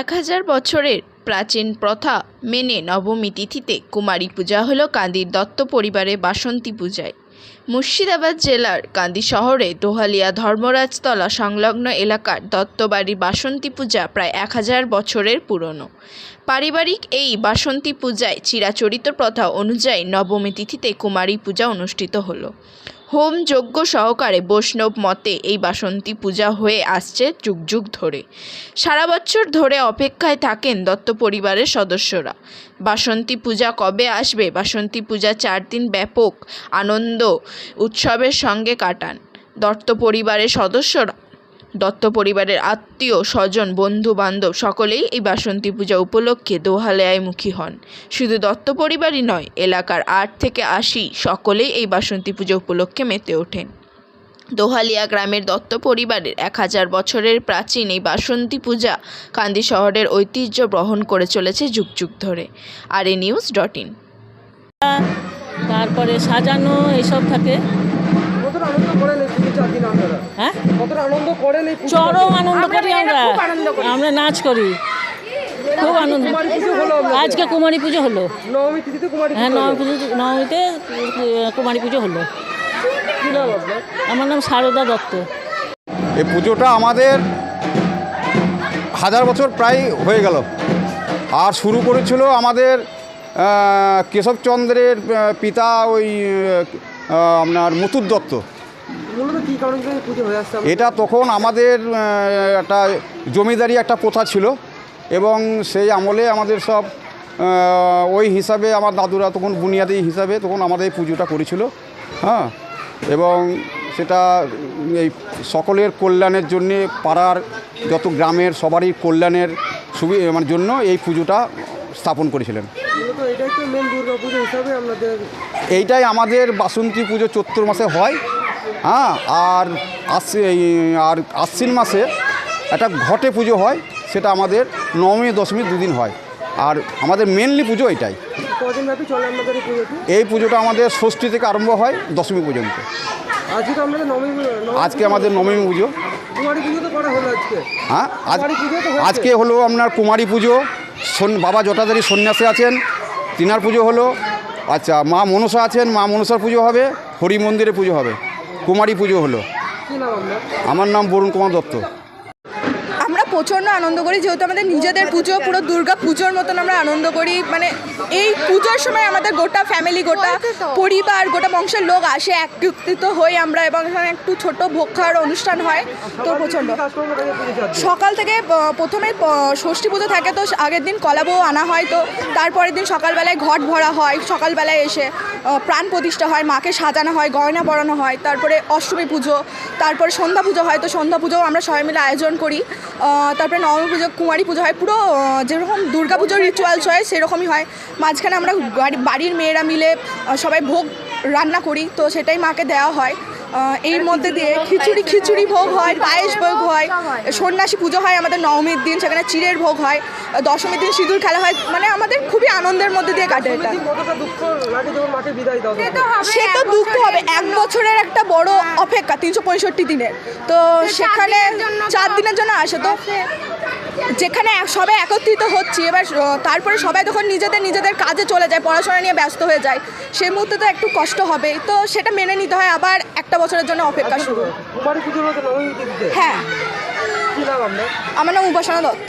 এক হাজার বছরের প্রাচীন প্রথা মেনে নবমী তিথিতে কুমারী পূজা হলো কান্দির দত্ত পরিবারে বাসন্তী পূজায়। মুর্শিদাবাদ জেলার কান্দি শহরে দোহালিয়া ধর্মরাজতলা সংলগ্ন এলাকার দত্তবাড়ি বাসন্তী পূজা প্রায় এক হাজার বছরের পুরনো। পারিবারিক এই বাসন্তী পূজায় চিরাচরিত প্রথা অনুযায়ী নবমী তিথিতে কুমারী পূজা অনুষ্ঠিত হলো। হোম যজ্ঞ সহকারে বৈষ্ণব মতে এই বাসন্তী পূজা হয়ে আসছে যুগ যুগ ধরে। সারা বছর ধরে অপেক্ষায় থাকেন দত্ত পরিবারের সদস্যরা। বাসন্তী পূজা কবে আসবে? বাসন্তী পূজা চার দিন ব্যাপক আনন্দ উৎসবের সঙ্গে কাটান। দত্ত পরিবারের সদস্যরা দত্ত পরিবারের আত্মীয়, স্বজন, বন্ধু, বান্ধব সকলেই এই বাসন্তী পূজা উপলক্ষে দোহালয়ায় মুখী হন। শুধু দত্ত পরিবারই নয়, এলাকার আট থেকে আশি সকলেই এই বাসন্তী পূজা উপলক্ষে মেতে ওঠেন। দোহালিয়া গ্রামের দত্ত পরিবারের এক হাজার বছরের প্রাচীন এই বাসন্তী পূজা কান্দি শহরের ঐতিহ্য বহন করে চলেছে যুগ যুগ ধরে। আর এ নিউজ ডট ইন। তারপরে সাজানো এইসব থাকে। হ্যাঁ? চরম আনন্দ করি আমরা। আমরা নাচ করি। খুব আনন্দ। হলো আজকে কুমারী পুজো হলো। নবমী তিথিতে কুমারী হ্যাঁ নবমী পুজো নবমীতে কুমারী পুজো হলো। আমার নাম সারদা দত্ত। এই পুজোটা আমাদের হাজার বছর প্রায় হয়ে গেল। আর শুরু করেছিল আমাদের কেশবচন্দ্রের পিতা ওই আপনার মথুর দত্ত? এটা তখন আমাদের একটা জমিদারি একটা প্রথা ছিল এবং সেই আমলে আমাদের সব ওই হিসাবে আমার দাদুরা তখন বুনিয়াদি হিসাবে তখন আমাদের এই পুজোটা করেছিল হ্যাঁ? এবং সেটা এই সকলের কল্যাণের জন্যে পাড়ার যত গ্রামের সবারই কল্যাণের সুবি মানে জন্য এই পুজোটা স্থাপন করেছিলেন। পুজো হিসাবে আপনাদের এইটাই আমাদের বাসন্তী পুজো চৈত্র মাসে হয় হ্যাঁ? আর আশ্বিন আর আশ্বিন মাসে একটা ঘটে পুজো হয় সেটা আমাদের নবমী দশমী দুদিন হয়। আর আমাদের মেনলি পুজো এটাই। এই পুজোটা? আমাদের ষষ্ঠী থেকে আরম্ভ হয় দশমী পর্যন্ত। আজকে আমাদের নবমী পুজো হ্যাঁ। আজকে হলো আপনার কুমারী পুজো। সন- বাবা জটাধারী সন্ন্যাসী আছেন। তিনার পুজো হলো আচ্ছা মা মনসা আছেন মা মনসার পুজো হবে হরি মন্দিরে পুজো হবে কুমারী পুজো হলো। আমার নাম বরুণ কুমার দত্ত। প্রচণ্ড আনন্দ করি যেহেতু আমাদের নিজেদের পুজো পুরো দুর্গা পুজোর মতন আমরা আনন্দ করি। মানে এই পুজোর সময় আমাদের গোটা ফ্যামিলি গোটা পরিবার গোটা বংশের লোক আসে একত্রিত হই আমরা এবং এখানে একটু ছোট ভোগ খাওয়ার অনুষ্ঠান হয় তো প্রচণ্ড? সকাল থেকে প্রথমে ষষ্ঠী পুজো থাকে তো আগের দিন কলাবো আনা হয় তো তারপরের দিন সকালবেলায় ঘট ভরা হয় সকালবেলায় এসে প্রাণ প্রতিষ্ঠা হয় মাকে সাজানো হয় গয়না পরানো হয় তারপরে অষ্টমী পুজো তারপরে সন্ধ্যা পুজো হয় তো সন্ধ্যা পুজোও আমরা সবাই মিলে আয়োজন করি। তারপরে নবমী পুজো, কুমারী পুজো হয়, পুরো যেরকম দুর্গা পুজোর রিচুয়ালস হয়, সেরকমই হয়। মাঝখানে আমরা বাড়ি- বাড়ির মেয়েরা মিলে সবাই ভোগ রান্না করি, তো সেটাই মাকে দেওয়া হয়। এর মধ্যে দিয়ে খিচুড়ি খিচুড়ি ভোগ হয় পায়েস ভোগ হয় সন্ন্যাসী পুজো হয় আমাদের নবমীর দিন সেখানে চিড়ের ভোগ হয় দশমীর দিন সিঁদুর খেলা হয় মানে আমাদের খুবই আনন্দের মধ্যে দিয়ে কাটে এটা। কি কতটা দুঃখ লাগে যখন মাকে বিদায় দাও? তখন? সে তো দুঃখ হবে এক বছরের একটা বড় অপেক্ষা তিনশো পঁয়ষট্টি দিনের। তো সেখানে চার দিনের জন্য আসে তো যেখানে সবাই একত্রিত হচ্ছি এবার তারপরে সবাই তখন নিজেদের নিজেদের কাজে চলে যায় পড়াশোনা নিয়ে ব্যস্ত হয়ে যায়। সেই মুহূর্তে তো একটু কষ্ট হবে তো সেটা মেনে নিতে হয় আবার একটা বছরের জন্য অপেক্ষা শুরু। নবমী তিথিতে হ্যাঁ। আমার নাম উপাসনা দত্ত।